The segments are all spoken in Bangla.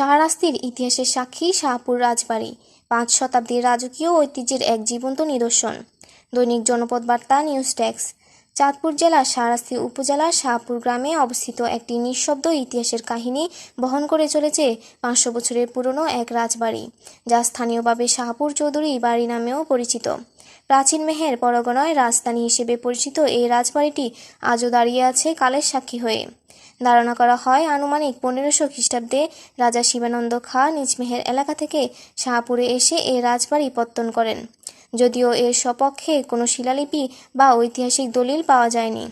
শাহরাস্তির ইতিহাসের সাক্ষী শাহপুর রাজবাড়ি। পাঁচ শতাব্দীর রাজকীয় ঐতিহ্যের এক জীবন্ত নিদর্শন। দৈনিক জনপদ বার্তা, নিউজ ট্যাক্স চাঁদপুর জেলার শাহরাস্তি উপজেলার শাহপুর গ্রামে অবস্থিত একটি নিঃশব্দ ইতিহাসের কাহিনী বহন করে চলেছে পাঁচশো বছরের পুরনো এক রাজবাড়ি, যা স্থানীয়ভাবে শাহপুর চৌধুরী বাড়ি নামেও পরিচিত। প্রাচীন মেহের পরগনায় রাজধানী হিসেবে পরিচিত এই রাজবাড়িটি আজও দাঁড়িয়ে আছে কালের সাক্ষী হয়ে। ধারণা করা হয়, আনুমানিক পনেরোশো খ্রিস্টাব্দে রাজা শিবানন্দ খাঁ নিজমেহের এলাকা থেকে শাহপুরে এসে এই রাজবাড়ি পত্তন করেন। যদিও এর সপক্ষে কোনো শিলালিপি বা ঐতিহাসিক দলিল পাওয়া যায়নি।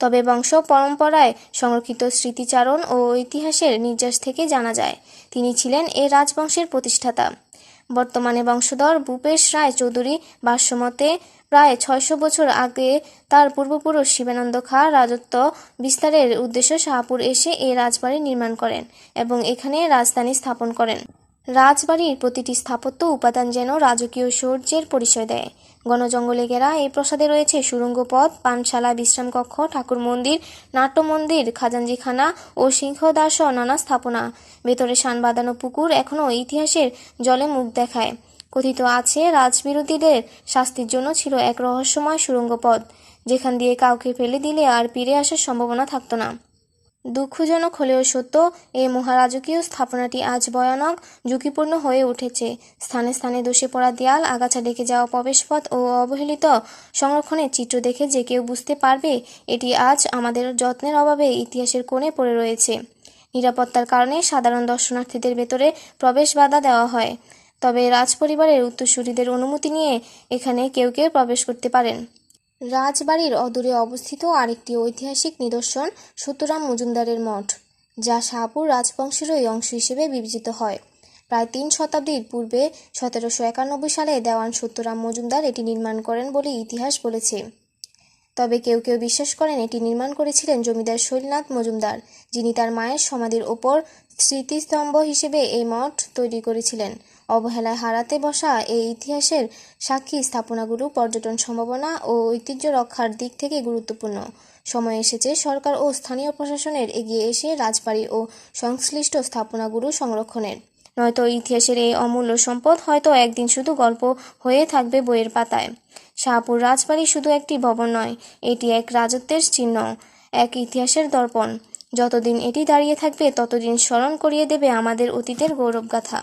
তবে বংশ পরম্পরায় সংরক্ষিত স্মৃতিচারণ ও ইতিহাসের নির্যাস থেকে জানা যায়, তিনি ছিলেন এ রাজবংশের প্রতিষ্ঠাতা। বর্তমানে বংশধর ভূপেশ রায় চৌধুরী ভাষ্যমতে প্রায় ছয়শো বছর আগে তার পূর্বপুরুষ শিবানন্দ খা রাজত্ব বিস্তারের উদ্দেশ্যে শাহপুর এসে এই রাজবাড়ি নির্মাণ করেন এবং এখানে রাজধানী স্থাপন করেন। রাজবাড়ির প্রতিটি স্থাপত্য উপাদান যেন রাজকীয় সৌর্যের পরিচয় দেয়। গণজঙ্গলে ঘেরা এই প্রাসাদে রয়েছে সুড়ঙ্গ পথ পানশালা, বিশ্রামকক্ষ, ঠাকুর মন্দির নাট্য মন্দির খাজাঞ্জিখানা ও সিংহদাস নানা স্থাপনা। ভেতরে শান বাঁধানো পুকুর এখনও ইতিহাসের জলে মুখ দেখায়। কথিত আছে, রাজবিরোধীদের শাস্তির জন্য ছিল এক রহস্যময় সুড়ঙ্গ পথ যেখান দিয়ে কাউকে ফেলে দিলে আর ফিরে আসার সম্ভাবনা থাকতো না। দুঃখজনক হলেও সত্য, এই মহারাজকীয় স্থাপনাটি আজ ভয়ানক, ঝুঁকিপূর্ণ হয়ে উঠেছে। স্থানে স্থানে দোষে পড়া দেয়াল, আগাছা ডেকে যাওয়া প্রবেশপথ ও অবহেলিত সংরক্ষণের চিত্র দেখে যে কেউ বুঝতে পারবে, এটি আজ আমাদের যত্নের অভাবে ইতিহাসের কোণে পড়ে রয়েছে। নিরাপত্তার কারণে সাধারণ দর্শনার্থীদের ভেতরে প্রবেশ বাধা দেওয়া হয়। তবে রাজপরিবারের উত্তরসূরিদের অনুমতি নিয়ে এখানে কেউ কেউ প্রবেশ করতে পারেন। রাজবাড়ির অদূরে অবস্থিত আরেকটি ঐতিহাসিক নিদর্শন সত্যরাম মজুমদারের মঠ, যা শাহপুর রাজবংশেরই অংশ হিসেবে বিবেচিত হয়। প্রায় তিন শতাব্দীর পূর্বে সতেরোশো একানব্বই সালে দেওয়ান সত্যরাম মজুমদার এটি নির্মাণ করেন বলে ইতিহাস বলেছে। তবে কেউ কেউ বিশ্বাস করেন এটি নির্মাণ করেছিলেন জমিদার শৈলনাথ মজুমদার, যিনি তার মায়ের সমাধির ওপর স্মৃতিস্তম্ভ হিসেবে এই মঠ তৈরি করেছিলেন। অবহেলায় হারাতে বসা এই ইতিহাসের সাক্ষী স্থাপনাগুলো পর্যটন সম্ভাবনা ও ঐতিহ্য রক্ষার দিক থেকে গুরুত্বপূর্ণ। সময় এসেছে সরকার ও স্থানীয় প্রশাসনের এগিয়ে এসে রাজবাড়ি ও সংশ্লিষ্ট স্থাপনাগুলো সংরক্ষণের। নয়তো ইতিহাসের এই অমূল্য সম্পদ হয়তো একদিন শুধু গল্প হয়ে থাকবে বইয়ের পাতায়। শাহপুর রাজবাড়ি শুধু একটি ভবন নয়, এটি এক রাজত্বের চিহ্ন, এক ইতিহাসের দর্পণ। যতদিন এটি দাঁড়িয়ে থাকবে, ততদিন স্মরণ করিয়ে দেবে আমাদের অতীতের গৌরবগাথা।